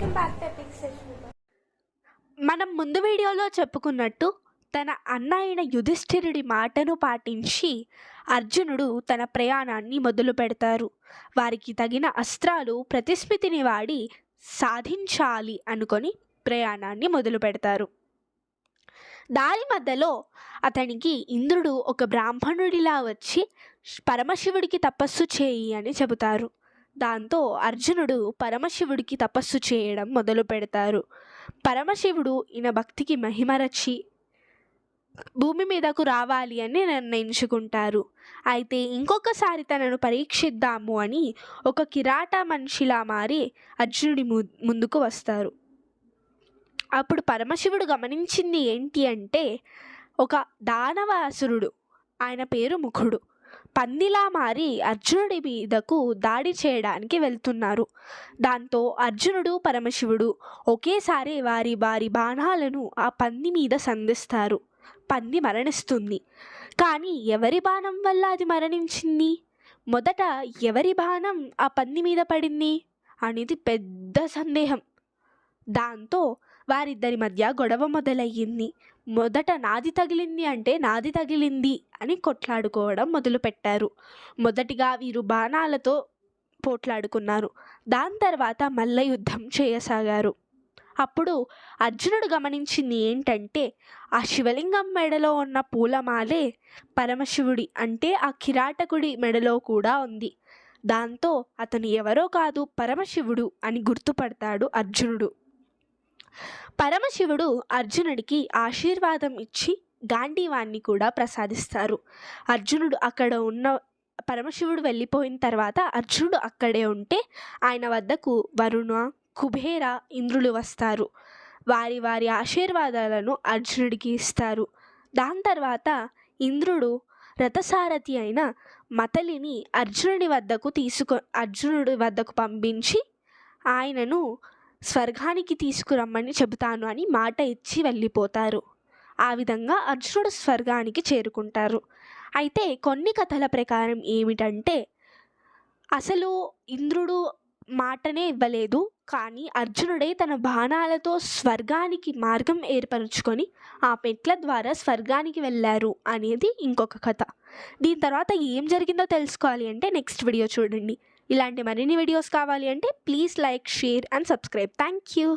Welcome back to epic session మనం ముందు వీడియోలో చెప్పుకున్నట్టు తన అన్న అయిన యుధిష్ఠిరుడి మాటను పాటించి అర్జునుడు తన ప్రయాణాన్ని మొదలు పెడతారు. వారికి తగిన అస్త్రాలు ప్రతిస్మితిని వాడి సాధించాలి అనుకొని ప్రయాణాన్ని మొదలు పెడతారు. దారి మధ్యలో అతనికి ఇంద్రుడు ఒక బ్రాహ్మణుడిలా వచ్చి పరమశివుడికి తపస్సు చేయి అని చెబుతారు. దాంతో అర్జునుడు పరమశివుడికి తపస్సు చేయడం మొదలు పెడతారు. పరమశివుడు ఈయన భక్తికి మహిమరచి భూమి మీదకు రావాలి అని నిర్ణయించుకుంటారు. అయితే ఇంకొకసారి తనను పరీక్షిద్దాము అని ఒక కిరాట మనిషిలా మారి అర్జునుడి ము ముందుకు వస్తారు. అప్పుడు పరమశివుడు గమనించింది ఏంటి అంటే ఒక దానవాసురుడు ఆయన పేరు ముఖుడు. పందిలా మారి అర్జునుడి మీదకు దాడి చేయడానికి వెళ్తున్నారు. దాంతో అర్జునుడు పరమశివుడు ఒకేసారి వారి వారి బాణాలను ఆ పంది మీద సంధిస్తారు. పంది మరణిస్తుంది. కానీ ఎవరి బాణం వల్ల అది మరణించింది? మొదట ఎవరి బాణం ఆ పంది మీద పడింది? అనేది పెద్ద సందేహం. దాంతో వారిద్దరి మధ్య గొడవ మొదలయ్యింది. మొదట నాది తగిలింది అంటే నాది తగిలింది అని కొట్లాడుకోవడం మొదలుపెట్టారు. మొదటిగా వీరు బాణాలతో పోట్లాడుకున్నారు. దాని తర్వాత మల్ల యుద్ధం చేయసాగారు. అప్పుడు అర్జునుడు గమనించింది ఏంటంటే ఆ శివలింగం మెడలో ఉన్న పూలమాలే పరమశివుడి అంటే ఆ కిరాటకుడి మెడలో కూడా ఉంది. దాంతో అతను ఎవరో కాదు పరమశివుడు అని గుర్తుపడతాడు అర్జునుడు. పరమశివుడు అర్జునుడికి ఆశీర్వాదం ఇచ్చి గాంధీవాన్ని కూడా ప్రసాదిస్తారు. అర్జునుడు అక్కడ ఉన్న పరమశివుడు వెళ్ళిపోయిన తర్వాత అర్జునుడు అక్కడే ఉంటే ఆయన వద్దకు వరుణ కుబేర ఇంద్రులు వస్తారు. వారి వారి ఆశీర్వాదాలను అర్జునుడికి ఇస్తారు. దాని తర్వాత ఇంద్రుడు రథసారథి అయిన మతలిని అర్జునుడి వద్దకు తీసుకొ అర్జునుడి వద్దకు పంపించి ఆయనను స్వర్గానికి తీసుకురమ్మని చెబుతాను అని మాట ఇచ్చి వెళ్ళిపోతారు. ఆ విధంగా అర్జునుడు స్వర్గానికి చేరుకుంటారు. అయితే కొన్ని కథల ప్రకారం ఏమిటంటే అసలు ఇంద్రుడు మాటనే ఇవ్వలేదు కానీ అర్జునుడే తన బాణాలతో స్వర్గానికి మార్గం ఏర్పరచుకొని ఆ పెట్ల ద్వారా స్వర్గానికి వెళ్ళారు అనేది ఇంకొక కథ. దీని తర్వాత ఏం జరిగిందో తెలుసుకోవాలి అంటే నెక్స్ట్ వీడియో చూడండి. ఇలాంటి మరిన్ని వీడియోస్ కావాలి అంటే please like share and subscribe thank you